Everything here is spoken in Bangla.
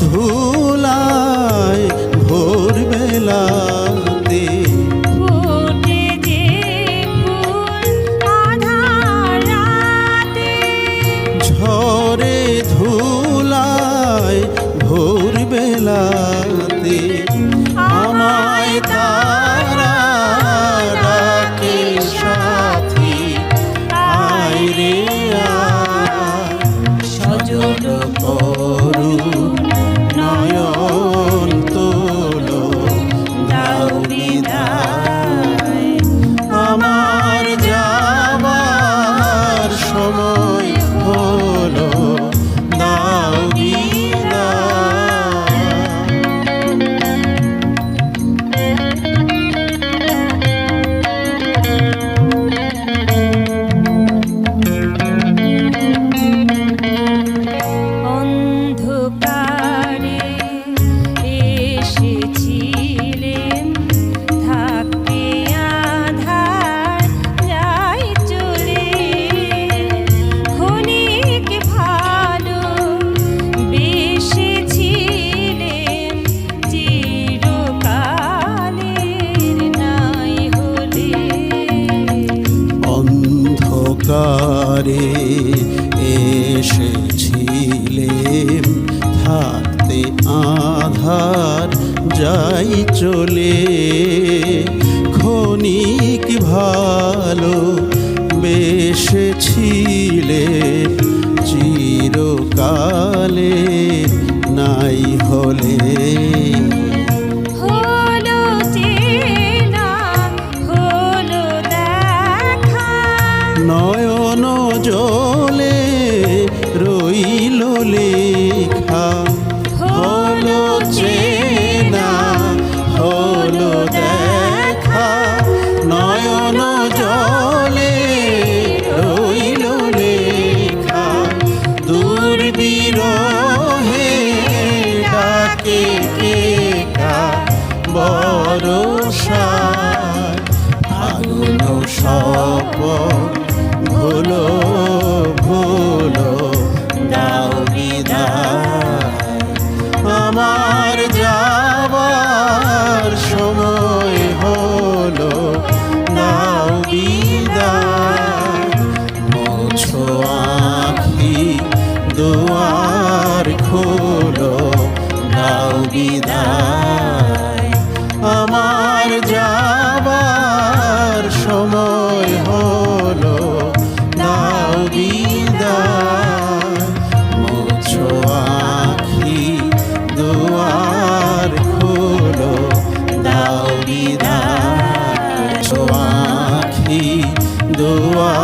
ধূ Mama. অন্ধকারে এসেছিলেন থাকতে আধার যাই চলে। খনিক ভালো বেসেছিলে। চিরকালে নাই হলে নয়ন জলে রইল লেখা। হলো চেনা, হলো দেখা। নয়ন জলে রইল লেখা। দূর বিরহে ডাকে কেকা বরষা ফাগুন সপ ভুলো ভুলো, দাও বিদায়। আমার যাবার সময় হলো, দাও বিদায়। আখি দুয়ার খোলো, দাও বিদায়। দোয়া